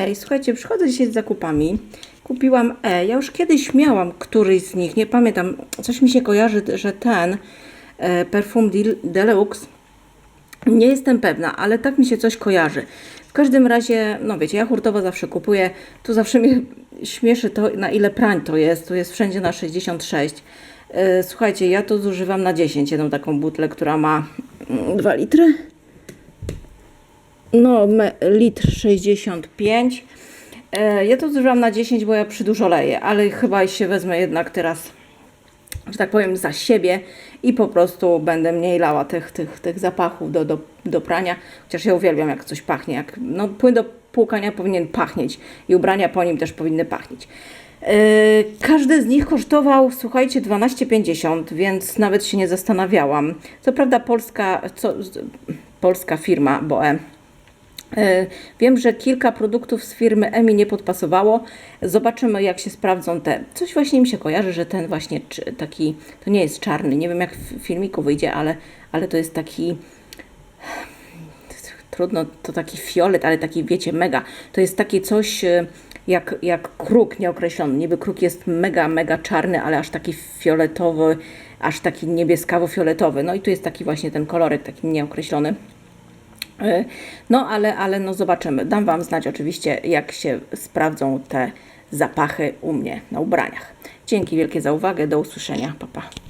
Ej, słuchajcie, przychodzę dzisiaj z zakupami. Kupiłam E. Ja już kiedyś miałam któryś z nich, nie pamiętam. Coś mi się kojarzy, że ten e, Perfum Del- Deluxe. Nie jestem pewna, ale tak mi się coś kojarzy. W każdym razie, no wiecie, ja hurtowo zawsze kupuję. Tu zawsze mnie śmieszy to, na ile prań to jest. Tu jest wszędzie na 66. E, Słuchajcie, ja to zużywam na 10, jedną taką butlę, która ma 2 litry. No, litr 65. E, ja to zużywam na 10, bo ja przydużo leję, ale chyba się wezmę jednak teraz, że tak powiem, za siebie i po prostu będę mniej lała tych, tych, tych zapachów do, do, do prania. Chociaż ja uwielbiam, jak coś pachnie. Jak, no, płyn do płukania powinien pachnieć i ubrania po nim też powinny pachnieć. E, Każdy z nich kosztował, słuchajcie, 12,50, więc nawet się nie zastanawiałam. Co prawda polska, co, polska firma Boe Wiem, że kilka produktów z firmy EMI nie podpasowało. Zobaczymy, jak się sprawdzą te. Coś właśnie mi się kojarzy, że ten właśnie taki, to nie jest czarny. Nie wiem, jak w filmiku wyjdzie, ale, ale to jest taki. Trudno, to taki fiolet, ale taki, wiecie, mega. To jest takie coś e, jak, jak kruk nieokreślony. Niby kruk jest mega, mega czarny, ale aż taki fioletowy, aż taki niebieskawo-fioletowy. No i tu jest taki właśnie ten kolorek, taki nieokreślony. Y, No, ale, ale no zobaczymy. Dam Wam znać oczywiście, jak się sprawdzą te zapachy u mnie na ubraniach. Dzięki wielkie za uwagę. Do usłyszenia. Pa, pa.